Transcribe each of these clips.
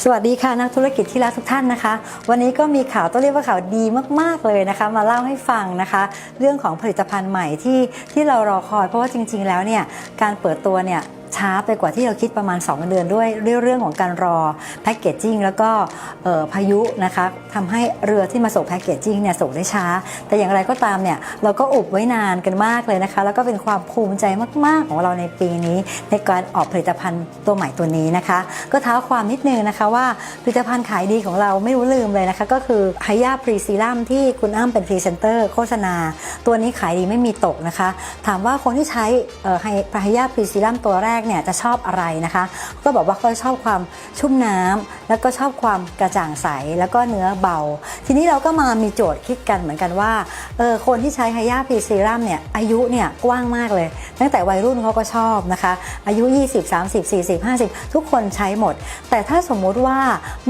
สวัสดีค่ะนักธุรกิจที่รักทุกท่านนะคะ วันนี้ก็มีข่าวต้องเรียกว่าข่าวดีมาก ๆ เลยนะคะ มาเล่าให้ฟังนะคะ เรื่องของผลิตภัณฑ์ใหม่ที่ที่เรารอคอย เพราะว่าจริง ๆ แล้วเนี่ยการเปิดตัวเนี่ย ช้าไปกว่าที่เราคิดประมาณ 2 เดือนด้วยเรื่องของการรอแพ็กเกจจิ้งแล้วก็พายุนะคะทำให้เรือที่มาส่งแพ็กเกจจิ้งเนี่ยส่งได้ช้า แต่อย่างไรก็ตามเนี่ยเราก็อุบไว้นานกันมากเลยนะคะ แล้วก็เป็นความภูมิใจมาก ๆ ของเราในปีนี้ ในการออกผลิตภัณฑ์ตัวใหม่ตัวนี้นะคะ ก็เท้าความนิดนึงนะคะว่าผลิตภัณฑ์ขายดีของเราไม่รู้ลืมเลยนะคะ ก็คือไฮยาพรีซีรัมที่คุณอ้ำเป็นพรีเซนเตอร์โฆษณา ตัวนี้ขายดีไม่มีตกนะคะ ถามว่าคนที่ใช้ไฮยาพรีซีรัมตัวแรกเนี่ยจะชอบอะไรนะคะ ก็บอกว่าเขาชอบความชุ่มน้ำแล้วก็ชอบความกระจ่างใสแล้วก็เนื้อเบา ทีนี้เราก็มามีโจทย์คิดกันเหมือนกันว่าเออคนที่ใช้ไฮยาพีซีรัมเนี่ยอายุเนี่ยกว้างมากเลย ตั้งแต่วัยรุ่นเขาก็ชอบนะคะ อายุ 20 30 40 50 ทุกคนใช้หมด แต่ถ้าสมมุติว่า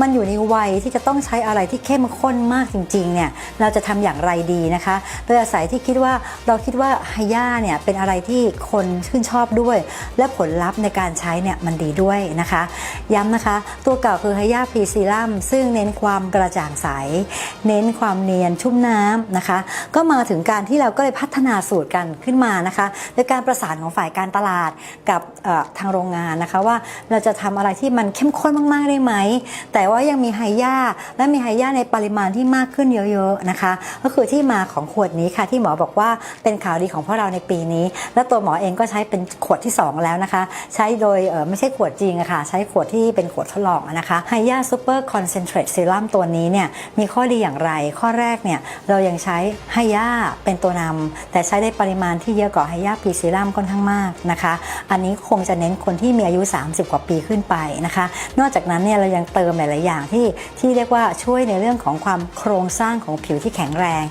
มันอยู่ในวัยที่จะต้องใช้อะไรที่เข้มข้นมากจริงๆเนี่ยเราจะทำอย่างไรดีนะคะโดยอาศัยที่คิดว่าเราคิดว่าไฮยาเนี่ยเป็นอะไรที่คนชื่นชอบด้วย และผลลัพธ์ในการใช้เนี่ยมันดีด้วยนะคะ ย้ำนะคะ ตัวเก่าคือไฮยาพีซีรัมซึ่งเน้นความกระจ่างใส เน้นความเนียนชุ่มน้ำนะคะ ก็มาถึงการที่เราก็เลยพัฒนาสูตรกันขึ้นมานะคะโดยการประสานของฝ่ายการตลาดกับทางโรงงานนะคะว่าเราจะทำอะไรที่มันเข้มข้นมากๆได้ไหม แต่ว่ายังมีไฮยาและมีไฮยาในปริมาณที่มากขึ้นเยอะๆนะคะ ก็คือที่มาของขวดนี้ค่ะที่หมอบอกว่าเป็นข่าวดีของพวกเราในปีนี้ และตัวหมอเองก็ใช้เป็นขวดที่ 2 แล้วนะคะใช้โดยไม่ใช่ขวดจริงอะค่ะ ใช้ขวดที่เป็นขวดทดลองนะคะไฮยาซูเปอร์คอนเซนเทรตเซรั่มตัวนี้เนี่ยมีข้อดีอย่างไร ข้อแรกเนี่ยเรายังใช้ไฮยาเป็นตัวนำแต่ใช้ได้ปริมาณที่เยอะกว่าไฮยาพรีซีรัมค่อนข้างมากนะคะ อันนี้คงจะเน้นคนที่มีอายุ 30 กว่าปีขึ้นไปนะคะ นอกจากนั้นเนี่ยเรายังเติมหลาย ๆ อย่างที่ที่เรียกว่าช่วยในเรื่องของความโครงสร้างของผิวที่แข็งแรง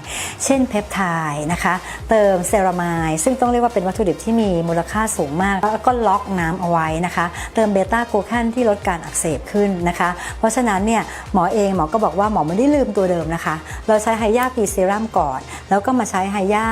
เช่นเพปไทด์นะคะ เติมเซรามายซึ่งต้องเรียกว่าเป็นวัตถุดิบที่มีมูลค่าสูงมาก แล้วก็ล็อกนน้ำเอาไว้นะคะ เติมเบต้าโกลูแคนที่ลดการอักเสบขึ้นนะคะ เพราะฉะนั้นเนี่ยหมอเองหมอก็บอกว่าหมอไม่ได้ลืมตัวเดิมนะคะ เราใช้ไฮยาปีเซรัมก่อน แล้วก็มาใช้ไฮยา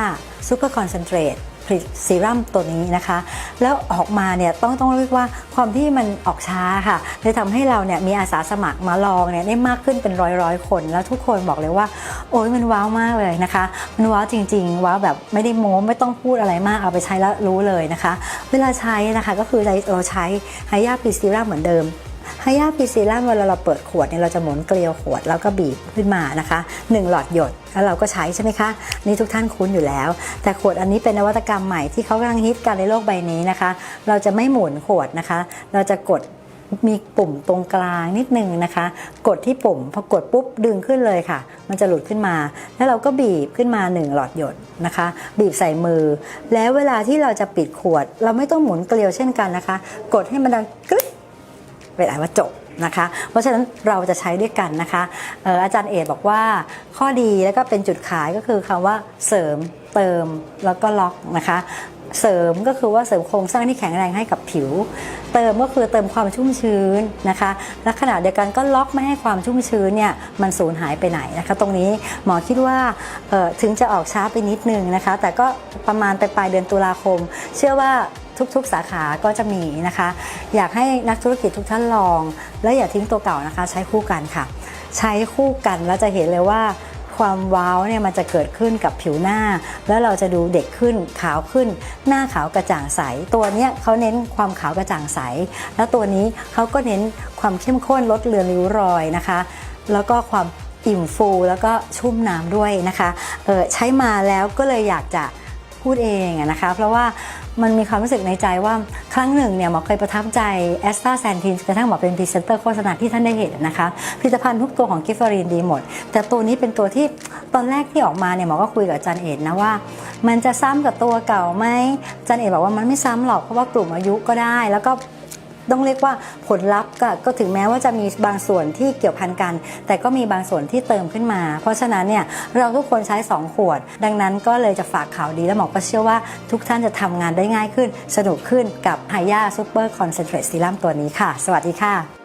ซูเปอร์คอนเซนเทรตผลิตซีรั่มตัวนี้นะคะ แล้วออกมาเนี่ยต้องต้องเรียกว่าความที่มันออกช้าค่ะเลยทำให้เราเนี่ยมีอาสาสมัครมาลองเนี่ยได้มากขึ้นเป็นร้อยร้อยคน แล้วทุกคนบอกเลยว่า โอ้ยมันว้าวมากเลยนะคะ มันว้าวจริง ๆ ว้าวแบบไม่ได้โม้ไม่ต้องพูดอะไรมากเอาไปใช้แล้วรู้เลยนะคะ เวลาใช้นะคะก็คือเราใช้ไฮยาพีซีรั่มเหมือนเดิม ไฮยาพีซีรั่มเวลาเราเปิดขวดเนี่ยเราจะหมุนเกลียวขวดแล้วก็บีบขึ้นมานะคะ1หลอดหยดแล้วเราก็ใช้ใช่ไหมคะนี่ทุกท่านคุ้นอยู่แล้ว แต่ขวดอันนี้เป็นนวัตกรรมใหม่ที่เขากำลังฮิตกันในโลกใบนี้นะคะ เราจะไม่หมุนขวดนะคะ เราจะกดมีปุ่มตรงกลางนิดนึงนะคะ กดที่ปุ่มพอกดปุ๊บดึงขึ้นเลยค่ะ มันจะหลุดขึ้นมา แล้วเราก็บีบขึ้นมา 1 หลอดหยดนะคะ บีบใส่มือ แล้วเวลาที่เราจะปิดขวด เราไม่ต้องหมุนเกลียวเช่นกันนะคะ กดให้มันดังกร เป็นอันว่าจบนะคะเพราะฉะนั้นเราจะใช้ด้วยกันนะคะอออาจารย์เอกบอกว่าข้อดีแล้วก็เป็นจุดขายก็คือคำว่าเสริมเติมแล้วก็ล็อกนะคะเสริมก็คือว่าเสริมโครงสร้างที่แข็งแรงให้กับผิว เติมก็คือเติมความชุ่มชื้นนะคะและขณะเดียวกันก็ล็อกไม่ให้ความชุ่มชื้นเนี่ยมันสูญหายไปไหนนะคะ ตรงนี้หมอคิดว่าถึงจะออกช้าไปนิดนึงนะคะ แต่ก็ประมาณไปปลายเดือนตุลาคม เชื่อว่า ทุกๆ สาขาก็จะมีนะคะ อยากให้นักธุรกิจทุกท่านลอง และอย่าทิ้งตัวเก่านะคะ ใช้คู่กันค่ะ ใช้คู่กันแล้วจะเห็นเลยว่าความว้าวเนี่ยมันจะเกิดขึ้นกับผิวหน้า แล้วเราจะดูเด็กขึ้นขาวขึ้น หน้าขาวกระจ่างใส ตัวเนี้ยเขาเน้นความขาวกระจ่างใส แล้วตัวนี้เขาก็เน้นความเข้มข้นลดเลือนริ้วรอยนะคะ แล้วก็ความอิ่มฟูแล้วก็ชุ่มน้ำด้วยนะคะเออใช้มาแล้วก็เลยอยากจะ พูดเองอะนะคะ เพราะว่ามันมีความรู้สึกในใจว่าครั้งหนึ่งเนี่ยหมอเคยประทับใจแอสตาแซนทินกระทั่งหมอเป็นพรีเซนเตอร์โฆษณาที่ท่านได้เห็นนะคะผลิตภัณฑ์ทุกตัวของกิฟฟรีนดีหมด แต่ตัวนี้เป็นตัวที่ตอนแรกที่ออกมาเนี่ยหมอก็คุยกับอาจารย์เอ็ดนะว่า มันจะซ้ำกับตัวเก่าไหมอาจารย์เอ็ดบอกว่ามันไม่ซ้ำหรอกเพราะว่ากลุ่มอายุก็ได้แล้วก็ ต้องเรียกว่าผลลัพธ์ก็ถึงแม้ว่าจะมีบางส่วนที่เกี่ยวพันกัน แต่ก็มีบางส่วนที่เติมขึ้นมา เพราะฉะนั้นเนี่ยเราทุกคนใช้ 2 ขวด ดังนั้นก็เลยจะฝากข่าวดีและหมอก็เชื่อว่าทุกท่านจะทำงานได้ง่ายขึ้น สนุกขึ้นกับไฮยาซูเปอร์คอนเซนเทรตซีรัมตัวนี้ค่ะ สวัสดีค่ะ